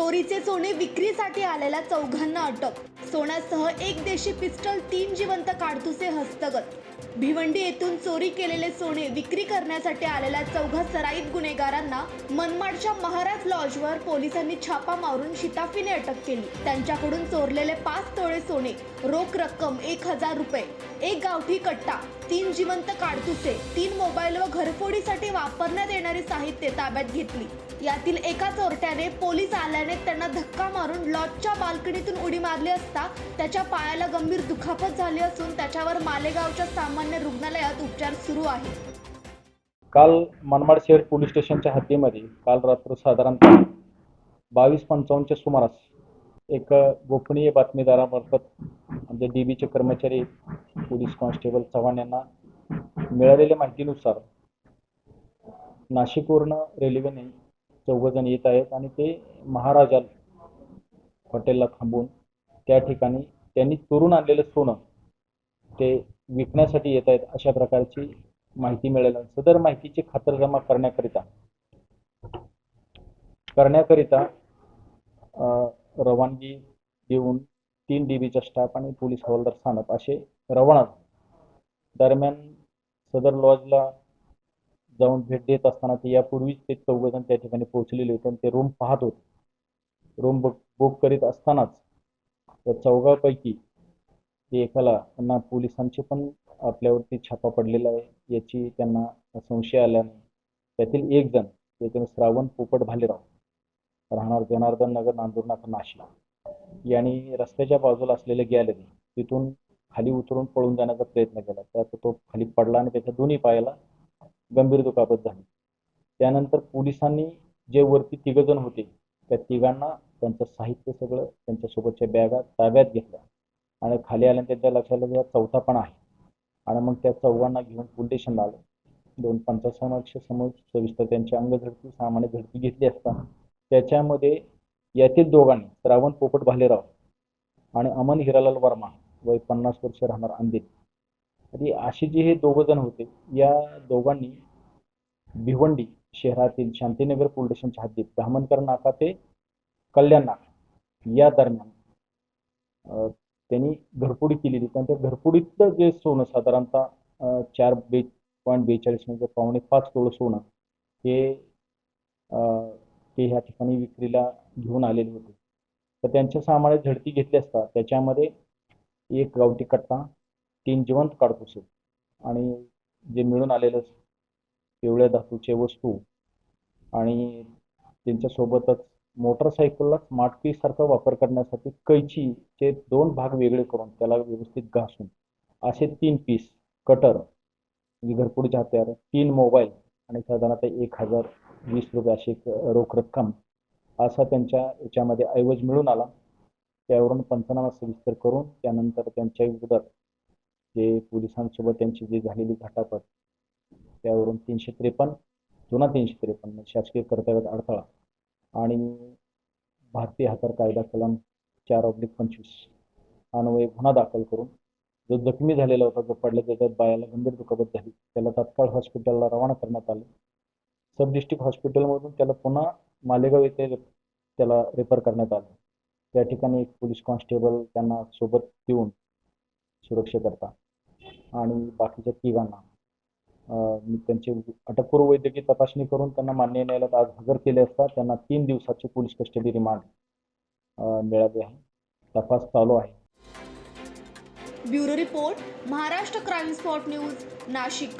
चोरीचे सोने विक्रीसाठी आलेल्या चौघांना अटक. सोन्यासह एक देशी पिस्टल तीन जिवंत काडतुसे हस्तगत. भिवंडी येथून चोरी केलेले सोने विक्री करण्यासाठी आलेल्या चौघा सराईत गुन्हेगारांना मनमाडच्या महाराज लॉजवर पोलिसांनी छापा मारून शिताफीने अटक केली. त्यांच्याकडून चोरलेले पाच तोळे सोने रोख रक्कम एक हजार रुपये एक गावठी कट्टा तीन जिवंत काडतुसे तीन मोबाईल व घरफोडीसाठी वापरण्यात येणारी साहित्य ताब्यात घेतली. यातील एका चोरट्याने पोलीस आल्याने त्यांना धक्का मारून लॉजच्या बाल्कनीतून उडी मारली असता त्याच्या पायाला गंभीर दुखापत झाली असून त्याच्यावर मालेगावच्या सामान्य रुग्णालयात उपचार सुरू आहेत. काल मनमाड शहर पोलीस स्टेशनच्या हद्दीमध्ये काल रात्र साधारणतः बावीस पंचावन्नच्या सुमारास एक गोपनीय बातमीदारामार्फत म्हणजे डी बीचे कर्मचारी पोलीस कॉन्स्टेबल चव्हाण यांना मिळालेल्या माहितीनुसार नाशिकवरनं रेल्वेने चौघजण येत आहेत आणि ते महाराजा हॉटेलला थांबून त्या ठिकाणी त्यांनी चोरून आणलेलं सोनं ते विकण्यासाठी येत आहेत अशा प्रकारची माहिती मिळेल सदर माहितीची खातरजमा करण्याकरिता. करण्याकरिता रवानगी देऊन तीन डीबीचा स्टाफ आणि पोलीस हवालदार स्थानक असे रवाना दरम्यान सदर लॉजला जाऊन भेट देत असताना ते यापूर्वीच ते चौघजण त्या ठिकाणी पोहोचलेले होते आणि ते रूम पाहत होते. रूम बुक बुक करीत असतानाच त्या चौघापैकी ते एकाला त्यांना पोलिसांचे पण आपल्यावरती छापा पडलेला आहे. याची त्यांना संशय आल्याने त्यातील एक जण त्याच्याने श्रावण पोपट भालेराव राहणार जनार्दन नगर नांदूरनाथ नाशिक. यांनी रस्त्याच्या बाजूला असलेले गॅलरी तिथून खाली उतरून पळून जाण्याचा प्रयत्न केला. त्यात तो खाली पडला आणि त्याच्या दोन्ही पायाला गंभीर दुखापत झाली. त्यानंतर पोलिसांनी जे वरती तिघजण होते त्या तिघांना त्यांचं साहित्य सगळं त्यांच्यासोबतच्या बॅगा ताब्यात घेतल्या आणि खाली आल्याने त्यांच्या लक्षात आलं चौथा पण आहे. आणि मग त्या चौघांना घेऊन पोलीस स्टेशनला आलं. दोन पंचासमक्ष समोर सविस्तर त्यांची अंगझडती सामान्य झडती घेतली असता त्याच्यामध्ये यातील दोघांनी श्रावण पोपट भालेराव आणि अमन हिरालाल वर्मा वय पन्नास वर्ष राहणार अंधेरी आणि असे जे हे दोघं जण होते या दोघांनी भिवंडी शहरातील शांतीनगर पोलीस स्टेशनच्या हद्दीत धामणकर नाका ते कल्याण नाका. या दरम्यान त्यांनी घरफोडी केलेली पण त्या घरफोडीतलं जे सोनं साधारणतः चार बे पॉईंट बेचाळीस म्हणजे पावणे पाच तोळ सोनं हे ते ह्या ठिकाणी विक्रीला घेऊन आलेले होते. तर त्यांच्या सामान्य झडती घेतली असता त्याच्यामध्ये एक गावठी कट्टा तीन जिवंत काडतुसे आणि जे मिळून आलेलं पिवळ्या धातूचे वस्तू आणि त्यांच्यासोबतच मोटरसायकलला स्मार्ट की सारखा वापर करण्यासाठी कैचीचे दोन भाग वेगळे करून त्याला व्यवस्थित घासून असे तीन पीस कटर म्हणजे हत्यार तीन मोबाईल आणि साधारणतः एक हजार वीस रुपये अशी एक रोख रक्कम असा त्यांच्या याच्यामध्ये ऐवज मिळून आला. त्यावरून पंचनामा सविस्तर करून त्यानंतर त्यांच्या विरोधात जे पोलिसांसोबत त्यांची जी झालेली घटापट त्यावरून तीनशे त्रेपन्न जुना तीनशे त्रेपन्न म्हणजे शासकीय कर्तव्यात अडथळा आणि भारतीय हत्यार कायदा कलम चार ऑब्लिक पंचवीस अन्वये गुन्हा दाखल करून जो जखमी झालेला होता जो पडला त्याच्यात बायाला गंभीर दुखापत झाली त्याला तात्काळ हॉस्पिटलला रवाना करण्यात आले. सब डिस्ट्रिक्ट हॉस्पिटलमधून त्याला पुन्हा मालेगाव येथे त्याला रेफर करण्यात आलं. त्या ठिकाणी एक पोलीस कॉन्स्टेबल त्यांना सोबत देऊन सुरक्षेकरता. आणि बाकीच्या तिघांना. मी त्यांची अटकपूर्व वैद्यकीय तपासणी करून त्यांना मान्य न्यायालयात आज हजर केले असता त्यांना तीन दिवसाची पोलीस कस्टडी रिमांड मिळाली आहे. तपास चालू आहे. Bureau report Maharashtra crime spot news Nashik.